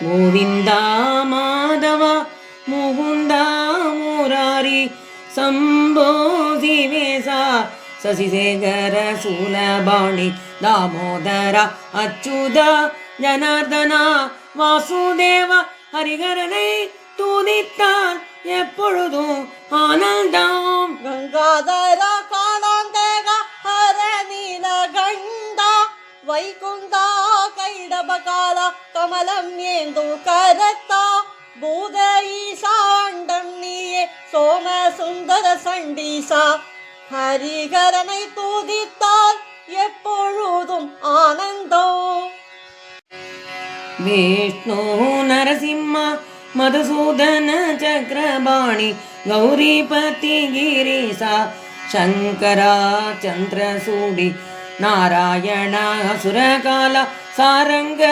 கோவிந்தா மாதவா முகுந்தா முராரி சம்போ சிவேசா சசிசேகர சூலபாணி தாமோதர அச்சுதா ஜனார்தனா வாசுதேவா ஹரிகரனை துதித்தால் எப்பொழுதும் ஆனந்தம். கங்காதர காணாந்தேக ஹரநீல கண்டா வைகுந்தா ഇടപകാല കമലം ഏന്തു കരത്ത ഭൂത ഈശാണ്ടം നീയെ സോമസുന്ദര സണ്ടീസ ഹരികരനെ തൂതിത്താൽ എപ്പോഴും ആനന്ദോ വിഷ്ണു നരസിംഹ മധുസൂദന ചക്രപാണി ಗೌರಿಪತಿ ಗಿರೀಶ ಶಂಕರ ಚಂದ್ರಸೂಡಿ ನಾರಾಯಣ ಹಸುರಕಾಲ சாரங்க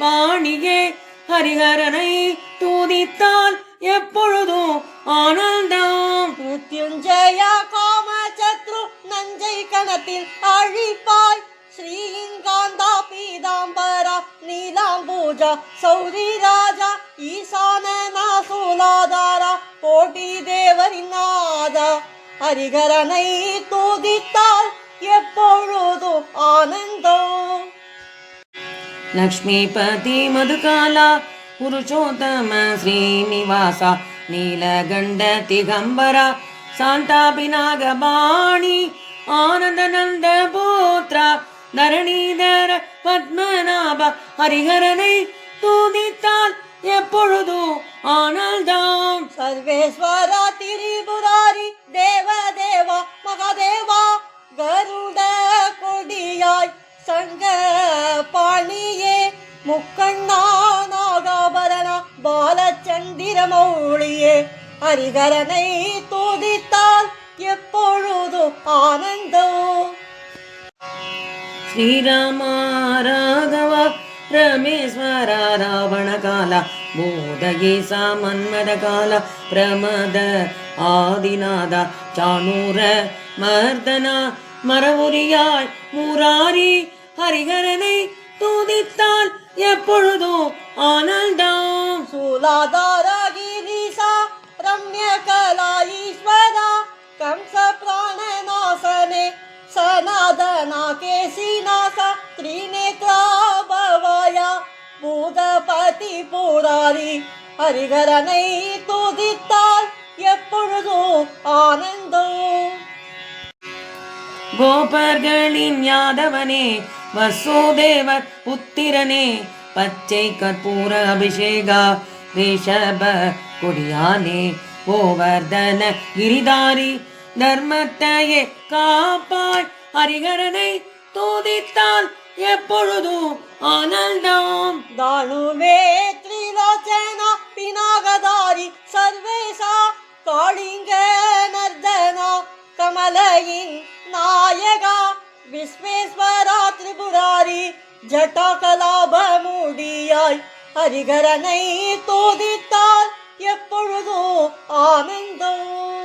வாணியே ஹரிஹரனை தூதித்தால் எப்பொழுதும் ஆனந்தம். மிருத்யுஞ்சய காமசத்ரு நஞ்சை கணத்தில் அழிப்பாய். ஸ்ரீங்காந்தா பீதாம்பரா நீலாம்பூஜா சௌரி ராஜா ஈசானனா சூலாதாரா கோட்டி தேவரின் நாதா ஹரிகரனை தூதித்தால் எப்பொழுதும் ஆனந்தம். लक्ष्मीपति मधुकाला पुरुषोत्तम श्रीनिवास नीलगण्ड दिगम्बरा शान्ताभिनागबाणि आनन्दनन्द पुत्र தரணிதர பத்மநாப ஹரிஹரனை தூதித்தால் எப்பொழுதும் ஆனந்தம் சர்வேஸ்வரா திரிபுராரி தேவ தேவா மகாதேவா கருட தங்க பாணியே முக்கண்ணா நாகாபரணா பாலச்சந்திர மௌழியே ஹரிகரனை தோதித்தால் எப்பொழுதும் ஆனந்தோ श्रीरामा राघव रमेश्वर रावणकाल बोधये सा मन्मदकाल प्रमद आदिनाद चाणूर मर्दना मरवुरियाय मुरारी ஹரிகரனை தூதித்தால் எப்பொழுதும் ஆனந்தம். சூலாதார கிரீசா ரம்ய கலா ஈஸ்வரா கம்ச பிராணநாசனே சனாதனா கேசிநாசா திரிநேத்ரா பவாயா பூதபதி பூராரி ஹரிகரனை தூதித்தால் எப்பொழுதும் ஆனந்தம். கோபர்களின் யாதவனே வசோதேவர் புத்திரனே பச்சை கற்பூர அபிஷேகா ரிஷப கொடியானே கோவர்தன கிரிதாரி தர்மத்தையே காப்பாய் ஹரிகரனை தூதித்தால் எப்பொழுதும் ஆனந்தம் தானுவே திரிலோச்சனா பினாகதாரி சர்வேசா காளிங்க நர்தனா கமலையின் நாயகா விஸ்வேஸ்வரா திரிபுராரி ஜட்டா கலாப மூடியாய் ஹரிகரனை தோதித்தால் எப்பொழுதும் ஆனந்தம்